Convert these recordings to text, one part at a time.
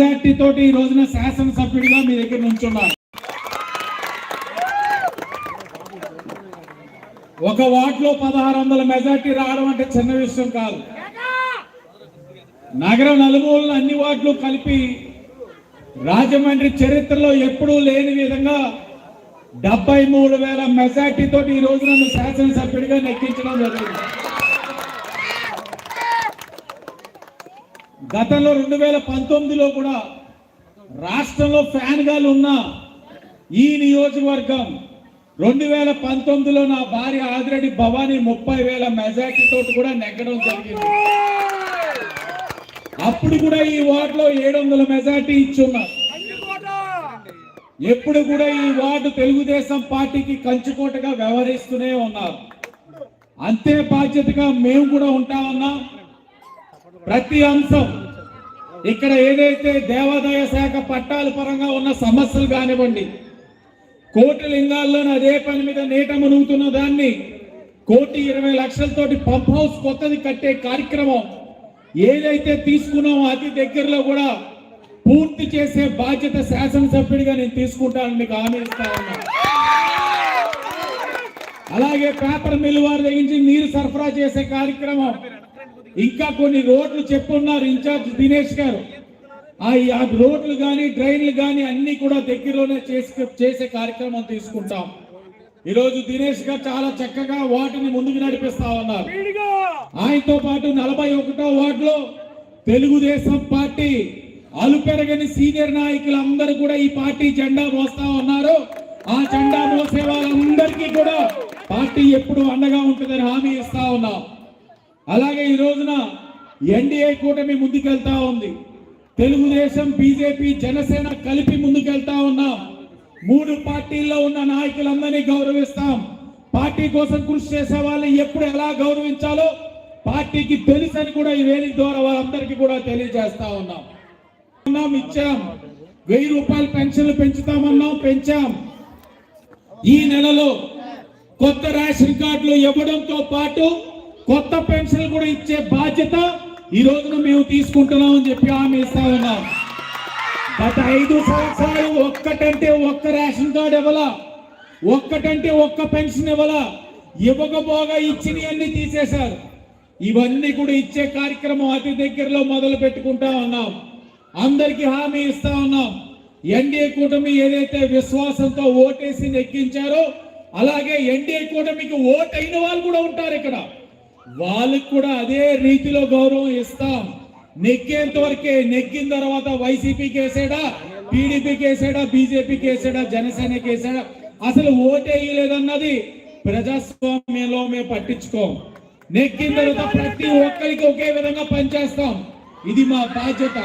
Majority తోటి ఈ రోజున శాసనసభ్యుడిగా మీ దగ్గర నుంచున్నారు. ఒక వార్డులో పదహారు వందల మెజార్టీ రావడం అంటే చిన్న విషయం కాదు. నగరం నలుమూలలు అన్ని వార్డులు కలిపి రాజమండ్రి చరిత్రలో ఎప్పుడూ లేని విధంగా డెబ్బై మూడు వేల మెజార్టీ తోటి ఈ రోజు నన్ను శాసనసభ్యుడిగా నెక్కించడం జరిగింది. గతంలో రెండు వేల పంతొమ్మిదిలో కూడా రాష్ట్రంలో ఫ్యాన్ గాలు ఉన్న ఈ నియోజకవర్గం రెండు వేల పంతొమ్మిదిలో నా భార్య ఆదిరెడ్డి భవానీ ముప్పై వేల మెజార్టీ తోటి కూడా నెగ్గడం జరిగింది. అప్పుడు కూడా ఈ వార్డులో ఏడు వందల మెజార్టీ ఇచ్చున్నారు ఎప్పుడు కూడా ఈ వార్డు తెలుగుదేశం పార్టీకి కంచుకోటగా వ్యవహరిస్తూనే ఉన్నారు. అంతే బాధ్యతగా మేము కూడా ఉంటామన్నా ప్రతి అంశం ఇక్కడ ఏదైతే దేవాదాయ శాఖ పట్టాల పరంగా ఉన్న సమస్యలు కానివ్వండి కోటి లింగాల్లోనూ అదే పని మీద నీట మునుగుతున్న దాన్ని కోటి ఇరవై లక్షలతోటి పంప్ హౌస్ కొత్తది కట్టే కార్యక్రమం ఏదైతే తీసుకున్నామో అతి దగ్గరలో కూడా పూర్తి చేసే బాధ్యత శాసనసభ్యుడిగా నేను తీసుకుంటానని మీకు హామీ ఇస్తా ఉన్నా. అలాగే పేపర్ మిల్ వారి దగ్గర నుంచి నీరు సరఫరా చేసే కార్యక్రమం ఇంకా కొన్ని రోడ్లు చెప్పున్నారు ఇన్ఛార్జ్ దినేష్ గారు. ఆ రోడ్లు కానీ డ్రైన్లు కానీ అన్ని కూడా దగ్గరలోనే చేసే చేసే కార్యక్రమం తీసుకుంటాం. ఈరోజు దినేష్ గారు చాలా చక్కగా వాటిని ముందుకు నడిపిస్తా ఉన్నారు. ఆయనతో పాటు నలభై ఒకటో వార్డులో తెలుగుదేశం పార్టీ అలుపెరగని సీనియర్ నాయకులందరూ కూడా ఈ పార్టీ జెండా మోస్తా ఉన్నారు. ఆ జెండా మోసే వాళ్ళందరికీ కూడా పార్టీ ఎప్పుడు అండగా ఉంటుందని హామీ ఇస్తా ఉన్నాం. అలాగే ఈ రోజున ఎన్డీఏ కూటమి ముందుకెళ్తా ఉంది. తెలుగుదేశం బీజేపీ జనసేన కలిపి ముందుకెళ్తా ఉన్నాం. మూడు పార్టీల్లో ఉన్న నాయకులందరినీ గౌరవిస్తాం. పార్టీ కోసం కృషి చేసే వాళ్ళని ఎప్పుడు ఎలా గౌరవించాలో పార్టీకి తెలుసని కూడా ఈ వేదిక ద్వారా వాళ్ళందరికీ కూడా తెలియజేస్తా ఉన్నాం. ఉన్నాం ఇచ్చాం. వెయ్యి రూపాయల పెన్షన్లు పెంచుతామన్నాం పెంచాం. ఈ నెలలో కొత్త రేషన్ కార్డులు ఇవ్వడంతో పాటు కొత్త పెన్షన్ కూడా ఇచ్చే బాధ్యత ఈ రోజున మేము తీసుకుంటున్నాం అని చెప్పి హామీ ఇస్తా ఉన్నాం. గత ఐదు సంవత్సరాలు ఒక్కటంటే ఒక్క రేషన్ కార్డు ఇవ్వలా? ఒక్కటంటే ఒక్క పెన్షన్ ఇవ్వలా? ఇవ్వకపోగా ఇచ్చినవి అన్ని తీసేశారు. ఇవన్నీ కూడా ఇచ్చే కార్యక్రమం అతి దగ్గరలో మొదలు పెట్టుకుంటా ఉన్నాం. అందరికీ హామీ ఇస్తా ఉన్నాం. ఎన్డీఏ కూటమి ఏదైతే విశ్వాసంతో ఓటేసి నెగ్గించారో అలాగే ఎన్డీఏ కూటమికి ఓట్ అయిన వాళ్ళు కూడా ఉంటారు ఇక్కడ. వాళ్ళకి కూడా అదే రీతిలో గౌరవం ఇస్తాం. నెగ్గేంత వరకే నెగ్గిన తర్వాత వైసీపీకి వేసాడా టీడీపీకి వేసాడా బీజేపీకి వేసాడా జనసేనకి వేసాడా అసలు ఓటేయలేదన్నది ప్రజాస్వామ్యంలో మేము పట్టించుకోం. నెగ్గిన తర్వాత ప్రతి ఒక్కరికి ఒకే విధంగా పనిచేస్తాం. ఇది మా బాధ్యత.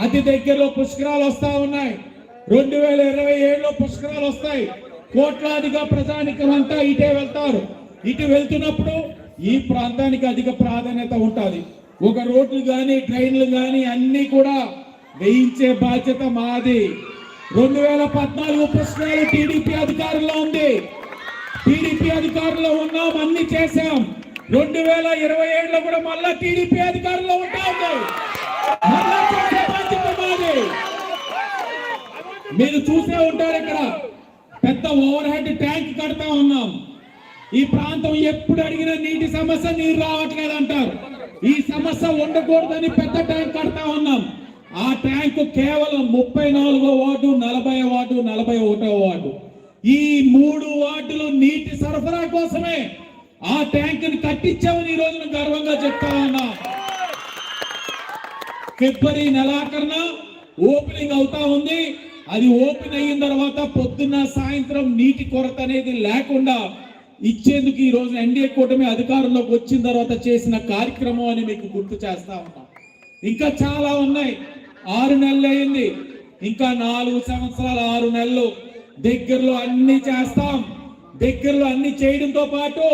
అతి దగ్గరలో పుష్కరాలు వస్తా ఉన్నాయి. రెండు వేల ఇరవై ఏడులో పుష్కరాలు వస్తాయి. కోట్లాదిగా ప్రజానికమంతా ఇటే వెళ్తారు. ఇటు వెళ్తున్నప్పుడు ఈ ప్రాంతానికి అధిక ప్రాధాన్యత ఉంటుంది ఒక రోడ్లు కానీ ట్రైన్లు కానీ అన్ని కూడా వేయించే బాధ్యత మాది. రెండు వేల పద్నాలుగు పుష్కరాలు టీడీపీ అధికారంలో ఉంది. టీడీపీ అధికారంలో ఉన్నాం అన్ని చేశాం. రెండు వేల ఇరవై ఏడులో కూడా మళ్ళా టీడీపీ అధికారంలో ఉంటాం మళ్ళా చేసే బాధ్యత మాది. మీరు చూసే ఉంటారు ఇక్కడ. పెద్ద ఓవర్ హెడ్ ట్యాంక్ కడతా ఉన్నాం. ఈ ప్రాంతం ఎప్పుడు అడిగినా నీటి సమస్య నీరు రావట్లేదు అంటారు. ఈ సమస్య ఉండకూడదని పెద్ద ట్యాంక్ కడతా ఉన్నాం. ఆ ట్యాంక్ కేవలం ముప్పై నాలుగో వార్డు నలభై వార్డు నలభై ఒకటో వార్డు. ఈ మూడు వార్డులు నీటి సరఫరా కోసమే ఆ ట్యాంక్ని కట్టించామని ఈ రోజున గర్వంగా చెప్తా ఉన్నా. ఫిబ్రవరి నెలాఖరున ఓపెనింగ్ అవుతా ఉంది. అది ఓపెన్ అయిన తర్వాత పొద్దున్న సాయంత్రం నీటి కొరత అనేది లేకుండా ఇచ్చేందుకు ఈ రోజు ఎన్డీఏ కూటమి అధికారంలోకి వచ్చిన తర్వాత చేసిన కార్యక్రమం అని మీకు గుర్తు చేస్తా ఉన్నాం. ఇంకా చాలా ఉన్నాయి. ఆరు నెలలు అయింది. ఇంకా నాలుగు సంవత్సరాలు ఆరు నెలలు దగ్గరలో అన్ని చేస్తాం. దగ్గరలో అన్ని చేయడంతో పాటు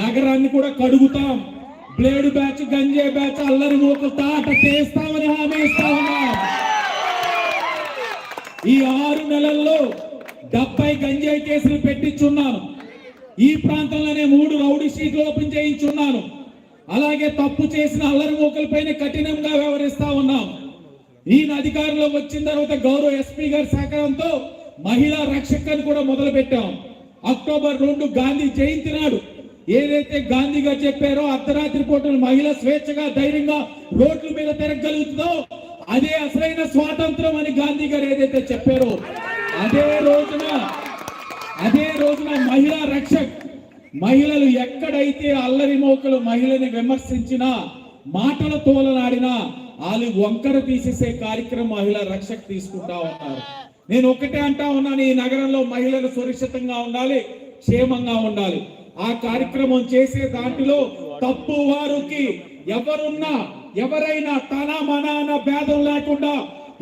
నగరాన్ని కూడా కడుగుతాం. బ్లేడ్ బ్యాచ్ గంజే బ్యాచ్ అల్లరి మూకలు తాట చేస్తామని హామీ ఇస్తా ఉన్నాం. ఈ ఆరు నెలల్లో డెబ్బై గంజాయి కేసులు పెట్టించున్నాను ఈ ప్రాంతంలోనే మూడు రౌడీ షీట్లు ఓపెన్ చేయించున్నాను. అలాగే తప్పు చేసిన అల్లరి మూకలపైన కఠినంగా వ్యవహరిస్తా ఉన్నాం. ఈయన అధికారంలో వచ్చిన తర్వాత గౌరవ ఎస్పీ గారి సహకారంతో మహిళా రక్షకని కూడా మొదలు పెట్టాం అక్టోబర్ రెండు గాంధీ జయంతి నాడు ఏదైతే గాంధీ గారు చెప్పారో అర్ధరాత్రి పూటలు మహిళ స్వేచ్ఛగా ధైర్యంగా రోడ్ల మీద తిరగలుగుతుందో అదే అసలైన స్వాతంత్రం అని గాంధీ గారు ఏదైతే చెప్పారో అదే రోజున అదే రోజున మహిళా రక్షక్ మహిళలు ఎక్కడైతే అల్లరి మోకలు మహిళని విమర్శించినా మాటల తోలనాడినా వాళ్ళు వంకర తీసేసే కార్యక్రమం మహిళా రక్షక్ తీసుకుంటా ఉన్నారు. నేను ఒకటే అంటా ఉన్నాను ఈ నగరంలో మహిళలు సురక్షితంగా ఉండాలి క్షేమంగా ఉండాలి. ఆ కార్యక్రమం చేసే దాంట్లో తప్పు వారికి ఎవరున్నా ఎవరైనా తన మన అన్న భేదం లేకుండా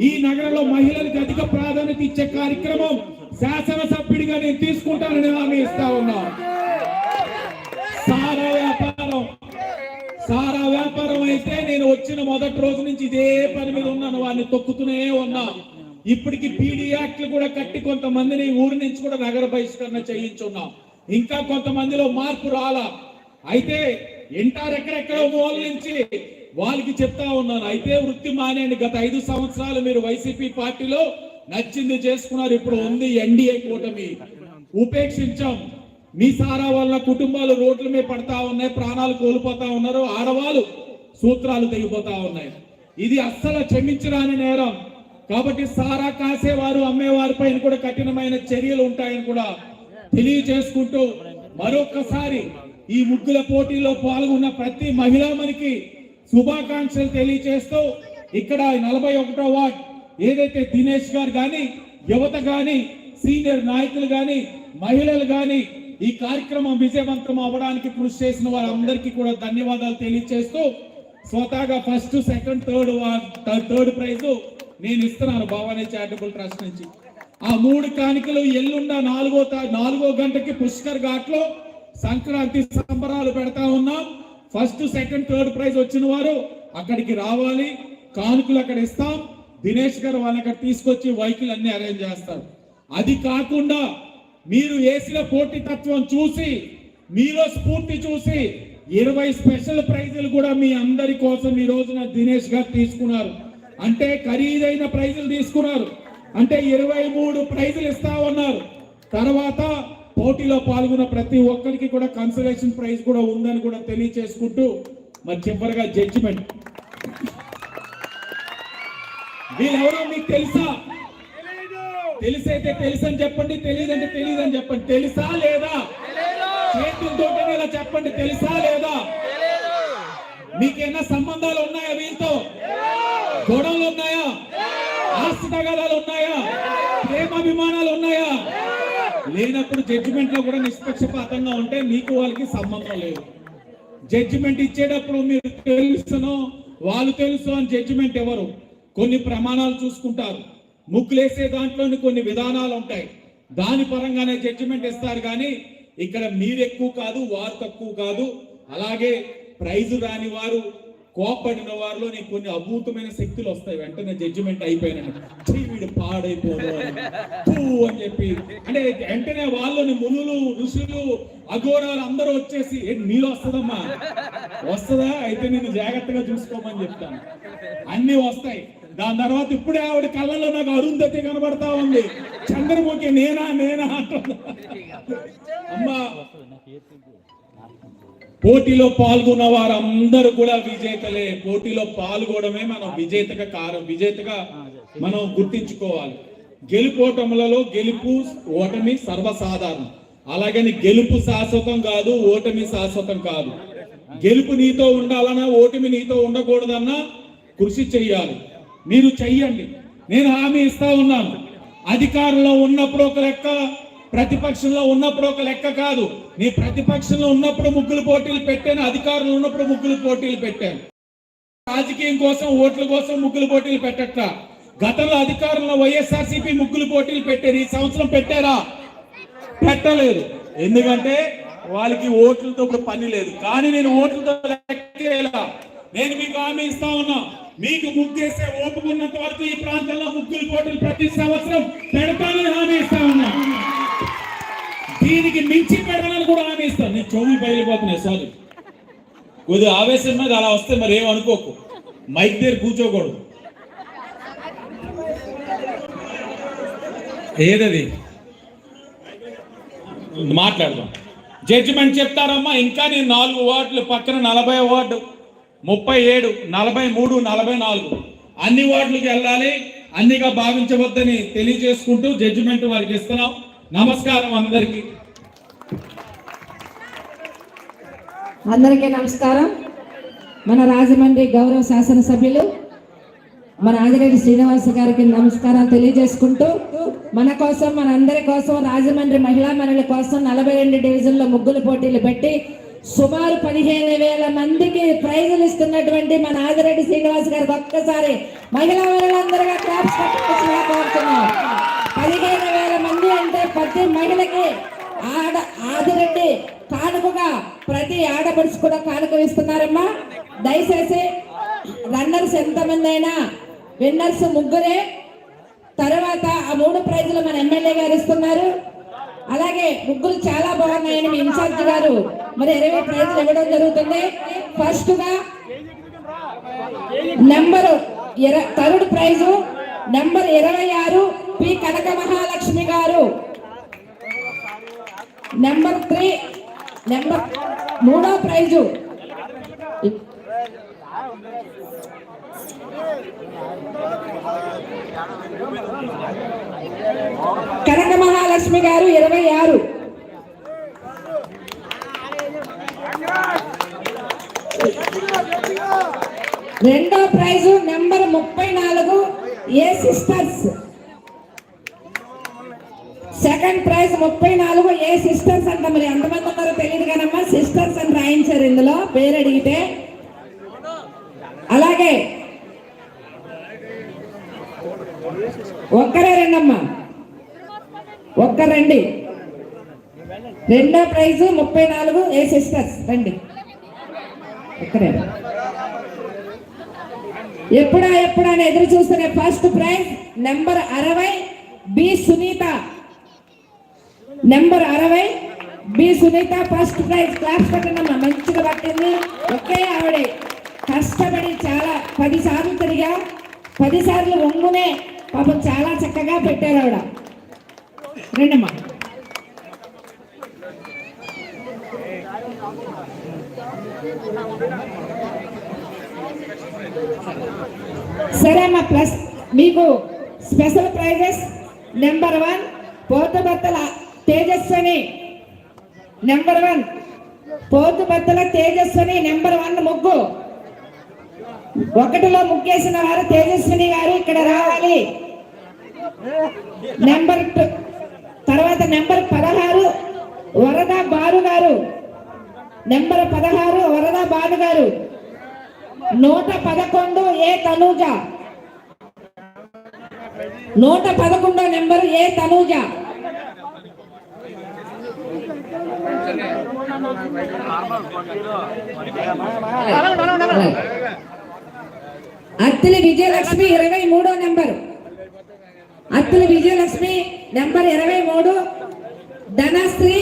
ఈ నగరంలో మహిళలకు అధిక ప్రాధాన్యత ఇచ్చే కార్యక్రమం శాసనసభ్యుడిగా నేను తీసుకుంటానని హామీ ఇస్తా ఉన్నా. సారా వ్యాపారం. సారా వ్యాపారం అయితే నేను వచ్చిన మొదటి రోజు నుంచి ఇదే పని మీద ఉన్నాను వాడిని తొక్కుతూనే ఉన్నా. ఇప్పటికి పీడీ యాక్ట్లు కూడా కట్టి కొంతమందిని ఊరి నుంచి కూడా నగర బహిష్కరణ చేయించున్నాం. ఇంకా కొంతమందిలో మార్పు రాలా. అయితే ఎంటారు ఎక్కడెక్కడో మూల నుంచి వాళ్ళకి చెప్తా ఉన్నాను. అయితే వృత్తి మానేయండి. గత ఐదు సంవత్సరాలు మీరు వైసీపీ పార్టీలో నచ్చింది చేసుకున్నారు. ఇప్పుడు ఉంది ఎన్డీఏ కూటమి. ఉపేక్షించాం. మీ సారా వల్ల కుటుంబాలు రోడ్ల మీద పడతా ఉన్నాయి ప్రాణాలు కోల్పోతా ఉన్నారు ఆడవాళ్ళు సూత్రాలు తెగిపోతా ఉన్నాయి. ఇది అస్సలు క్షమించరాని నేరం. కాబట్టి సారా కాసేవారు అమ్మేవారి పైన కూడా కఠినమైన చర్యలు ఉంటాయని కూడా తెలియజేసుకుంటూ మరొకసారి ఈ ముగ్గుల పోటీలో పాల్గొన్న ప్రతి మహిళామణికి శుభాకాంక్షలు తెలియజేస్తూ ఇక్కడ నలభై ఒకటో వార్డు ఏదైతే దినేష్ గారు కానీ యువత కానీ సీనియర్ నాయకులు కానీ మహిళలు కానీ ఈ కార్యక్రమం విజయవంతం అవ్వడానికి కృషి చేసిన వారందరికీ కూడా ధన్యవాదాలు తెలియజేస్తూ స్వతహాగా first second third third prize నేను ఇస్తున్నాను భవానీ చారిటబుల్ ట్రస్ట్ నుంచి. ఆ మూడు కానికలు ఎల్లుండ నాలుగో తా- నాలుగో గంటకి పుష్కర్ ఘాట్లో సంక్రాంతి సంబరాలు పెడతా ఉన్నాం. ఫస్ట్ సెకండ్ థర్డ్ ప్రైజ్ వచ్చిన వారు అక్కడికి రావాలి. కానుకలు అక్కడ ఇస్తాం. దినేష్ గారు వాళ్ళని తీసుకొచ్చి వెహికల్ అన్ని అరేంజ్ చేస్తారు. అది కాకుండా మీరు వేసిన పోటీతత్వం చూసి మీలో స్ఫూర్తి చూసి ఇరవై స్పెషల్ ప్రైజులు కూడా మీ అందరి కోసం ఈ రోజున దినేష్ గారు తీసుకున్నారు. అంటే ఖరీదైన ప్రైజులు తీసుకున్నారు. అంటే ఇరవై మూడు ప్రైజులు ఇస్తా ఉన్నారు తర్వాత పోటీలో పాల్గొన్న ప్రతి ఒక్కరికి కూడా కన్సలేషన్ ప్రైజ్ కూడా ఉందని కూడా తెలియచేసుకుంటూ మరి చివరిగా జడ్జిమెంట్ వీళ్ళెవరో మీకు తెలుసా? తెలిసైతే తెలుసు అని చెప్పండి తెలియదంటే తెలియదు అని చెప్పండి. తెలుసా లేదా? చేతులతో ఇలా చెప్పండి తెలుసా లేదా? మీకేమైనా సంబంధాలు ఉన్నాయా వీళ్ళతో? గొడవలు ఉన్నాయా? ఆస్తి తగాదాలు ఉన్నాయా? ప్రేమాభిమానాలు ఉన్నాయా? లేనప్పుడు జడ్జిమెంట్లో కూడా నిష్పక్షపాతంగా ఉంటే మీకు వాళ్ళకి సంబంధం లేదు. జడ్జిమెంట్ ఇచ్చేటప్పుడు మీరు తెలుసును వాళ్ళు తెలుసు అని జడ్జిమెంట్ ఎవరు? కొన్ని ప్రమాణాలు చూసుకుంటారు. ముక్కులేసే దాంట్లోని కొన్ని విధానాలు ఉంటాయి. దాని పరంగానే జడ్జిమెంట్ ఇస్తారు కానీ ఇక్కడ మీరు ఎక్కువ కాదు వారు తక్కువ కాదు. అలాగే ప్రైజు రాని వారు కోపడిన వారిలో నీకు కొన్ని అభూతమైన శక్తులు వస్తాయి. వెంటనే జడ్జిమెంట్ అయిపోయినా వీడు పాడైపోదు అని. అని చెప్పి. అంటే వెంటనే వాళ్ళని మునులు ఋషులు అఘోరాలు అందరూ వచ్చేసి "ఏంటి నీలో వస్తుందమ్మా? వస్తుందా? అయితే నేను జాగ్రత్తగా చూసుకోమని చెప్తాను. అన్ని వస్తాయి. దాని తర్వాత ఇప్పుడే ఆవిడ కళ్ళలో నాకు అరుంధతి కనబడతా ఉంది. చంద్రముఖి నేనా నేనా అమ్మా పోటీలో పాల్గొన్న వారందరూ కూడా విజేతలే. పోటీలో పాల్గొనడమే మనం విజేతగా కారం విజేతగా మనం గుర్తించుకోవాలి. గెలుపోటములలో గెలుపు ఓటమి సర్వసాధారణం. అలాగని గెలుపు శాశ్వతం కాదు ఓటమి శాశ్వతం కాదు. గెలుపు నీతో ఉండాలన్నా ఓటమి నీతో ఉండకూడదన్నా కృషి చేయాలి. మీరు చెయ్యండి. నేను హామీ ఇస్తా ఉన్నాను. అధికారంలో ఉన్నప్పుడు ఒక లెక్క ప్రతిపక్షంలో ఉన్నప్పుడు ఒక లెక్క కాదు. నీ ప్రతిపక్షంలో ఉన్నప్పుడు ముగ్గులు పోటీలు పెట్టాను అధికారంలో ఉన్నప్పుడు ముగ్గులు పోటీలు పెట్టాను. రాజకీయం కోసం ఓట్ల కోసం ముగ్గులు పోటీలు పెట్టట గతంలో అధికారంలో వైఎస్ఆర్సీపీ ముగ్గులు పోటీలు పెట్టారు. ఈ సంవత్సరం పెట్టారా? పెట్టలేదు. ఎందుకంటే వాళ్ళకి ఓట్లతో ఇప్పుడు పని లేదు. కానీ నేను ఓట్లతో లెక్క నేను మీకు హామీ ఇస్తా ఉన్నా. మీకు ముగ్గేసే ఓపుకున్నంత వరకు ఈ ప్రాంతంలో ముగ్గులు పోటీలు ప్రతి సంవత్సరం పెడతానని హామీ ఇస్తా ఉన్నా. దీనికి మించి పెడతానని కూడా హామీ ఇస్తాను నేను చెవులు బయలుపోతున్నాయి సారీ. కొద్దిగా ఆవేశం మీద అలా వస్తే మరి ఏం అనుకోకు. మైక్ దగ్గర కూర్చోకూడదు. ఏదది? మాట్లాడదాం. జడ్జిమెంట్ చెప్తారమ్మా. ఇంకా నేను నాలుగు వార్డులు పక్కన నలభై వార్డు ముప్పై ఏడు నలభై మూడు నలభై నాలుగు. అన్ని వార్డులకు వెళ్ళాలి. అన్నిగా భావించవద్దని తెలియజేసుకుంటూ జడ్జిమెంట్ వారికి ఇస్తున్నాం. నమస్కారం అందరికీ. అందరికీ నమస్కారం. మన రాజమండ్రి గౌరవ శాసనసభ్యులు మన ఆదిరెడ్డి శ్రీనివాస గారికి నమస్కారం తెలియజేసుకుంటూ మన కోసం మన అందరి కోసం రాజమండ్రి మహిళా మనుల కోసం నలభై రెండు డివిజన్లో ముగ్గులు పోటీలు పెట్టి సుమారు పదిహేను వేల మందికి ప్రైజులు ఇస్తున్నటువంటి మన ఆదిరెడ్డి శ్రీనివాస్ గారు ఒక్కసారి మహిళా మనులందరిగా క్లాప్స్ కట్టుకోవాల్సిందిగా కోరుతున్నాం. పదిహేను వేల మంది అంటే ప్రతి మహిళకి ఆడ ఆదిరెడ్డి కానుకగా ప్రతి ఆడపడుచు కూడా కానుక ఇస్తున్నారమ్మా. దయచేసి రన్నర్స్ ఎంతమంది అయినా విన్నర్స్ ముగ్గురే. తర్వాత ఆ మూడు ప్రైజులు మన ఎమ్మెల్యే గారు ఇస్తున్నారు. అలాగే ముగ్గురు చాలా బాగున్నాయని మీ ఇన్ఛార్జ్ గారు మరి ఇరవై ప్రైజులు ఇవ్వడం జరుగుతుంది. ఫస్ట్గా నెంబరు థర్డ్ ప్రైజు నెంబర్ ఇరవై ఆరు P Kanaka Mahalakshmi garu. Number three number మూడో ప్రైజు. కనక మహాలక్ష్మి గారు ఇరవై ఆరు. రెండో ప్రైజు నెంబర్ ముప్పై నాలుగు ఏ సిస్టర్స్. సెకండ్ ప్రైజ్ ముప్పై నాలుగు ఏ సిస్టర్స్ అంట మరి ఎంతమంది ఉన్నారో తెలియదు కానమ్మా సిస్టర్స్ అని రాయించారు ఇందులో పేరు అడిగితే. అలాగే ఒక్కరే రండమ్మా. ఒక్క రండి. రెండో ప్రైజ్ ముప్పై నాలుగు ఏ సిస్టర్స్ రండి. ఒక్కరే. ఎప్పుడా ఎప్పుడా అని ఎదురు చూస్తున్న ఫస్ట్ ప్రైజ్ నెంబర్ అరవై బి సునీత. నెంబర్ అరవై B Sunitha first prize class పెట్టినమ్మా మంచిగా పట్టింది. ఒకే ఆవిడ. కష్టపడి చాలా పది సార్లు తిరిగా పది సార్లు ఒంగునే పాపం చాలా చక్కగా పెట్టారు ఆవిడ. రెండమ్మా. సరే అమ్మా ప్లస్ మీకు special prizes. Number one Potubattala Tejaswini. Number one Potubattala Tejaswini number one ముగ్గు. ఒకటిలో ముగ్గేసిన వారు తేజస్విని గారు ఇక్కడ రావాలి. నెంబర్ టూ తర్వాత నెంబర్ పదహారు వరద బారు గారు. నెంబర్ పదహారు వరద బారు గారు. నూట పదకొండు ఏ తనూజ? నూట పదకొండో నెంబరు ఏ తనూజ? అత్తిలి విజయలక్ష్మి ఇరవై మూడో నెంబరు. అత్తిలి విజయలక్ష్మి నెంబర్ ఇరవై మూడు. ధనశ్రీ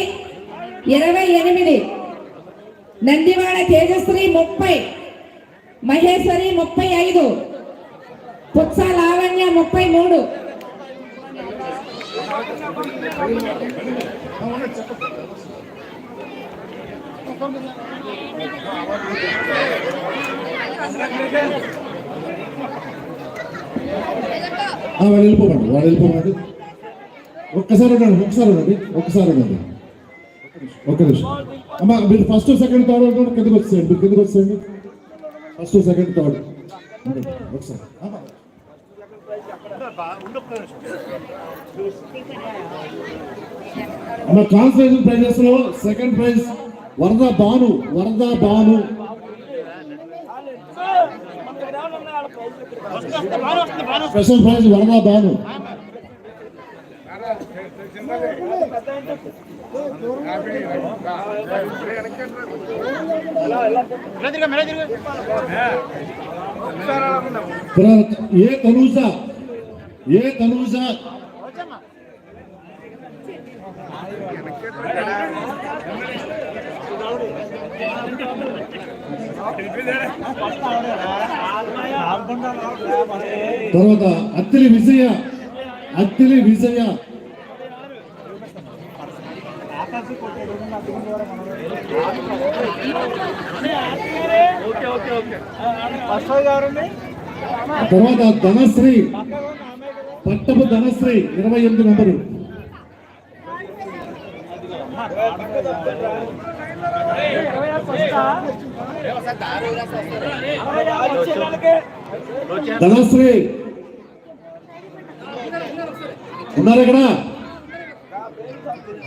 ఇరవై ఎనిమిది. నందివాడ తేజశ్రీ ముప్పై. మహేశ్వరి ముప్పై ఐదు. పుత్స లావణ్య ముప్పై మూడు. ఆ, వెళ్ళిపోమండి వాడు వెళ్ళిపోమండి. ఒక్కసారి ఉండండి ఒక్కసారి ఉండండి ఒక్కసారి ఉండండి. ఒక్క నిమిషం అమ్మా మీరు ఫస్ట్ సెకండ్ థర్డ్ ఉంటాడు కిందకి వచ్చేయండి కిందకి వచ్చేయండి ఫస్ట్ సెకండ్ థర్డ్ ఉండండి, ఒకసారి అమ్మా. కాన్సలేషన్ ప్రైజెస్లో సెకండ్ ప్రైజ్ వరద బాను వరద బాను స్పెషల్ ప్రైజ్ వరద బాను తర్వాత ఏ తనూజ ఏ తనూజ తర్వాత అత్తిలి విజయ అత్తిలి విజయ తర్వాత ధనశ్రీ పట్టపు ధనశ్రీ ఇరవై ఎనిమిది నెంబరు. ధనశ్రీ ఉన్నారు ఇక్కడ?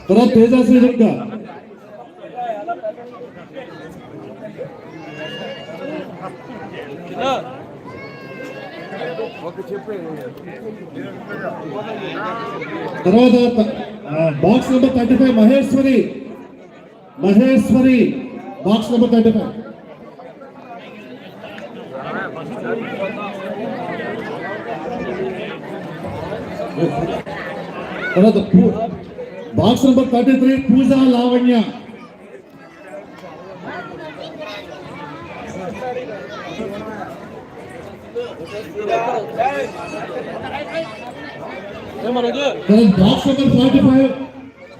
తర్వాత తేజస్వి ఇంకా తర్వాత box number thirty five Maheshwari. Maheshwari box number thirty five తర్వాత పూ- box number thirty three Pooja Lavanya తర్వాత box number forty five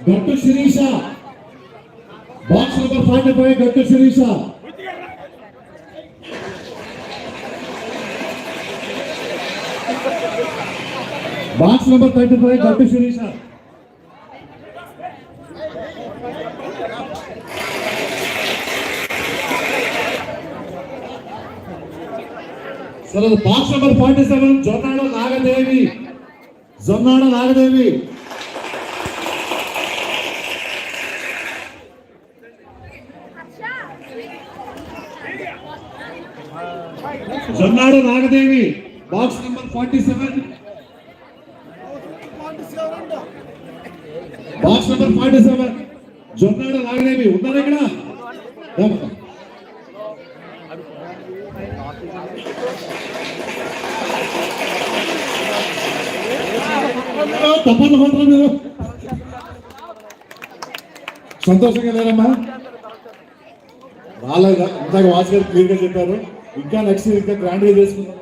Gattu Sirisha box number forty five Gattu Sirisha box number thirty five తర్వాత సరే box number forty seven Jonnada Nagadevi. Jonnada Nagadevi. Jonnada Nagadevi box number forty seven box number forty seven Jonnada Nagadevi ఉన్నారా ఇక్కడ? తప్పని కొంటారు మీరు సంతోషంగా లేరమ్మా. రాలేదా ఇందాక వాసు గారు క్లియర్గా చెప్పారు. ఇంకా నెక్స్ట్ ఇంకా గ్రాండ్గా చేసుకుందాం.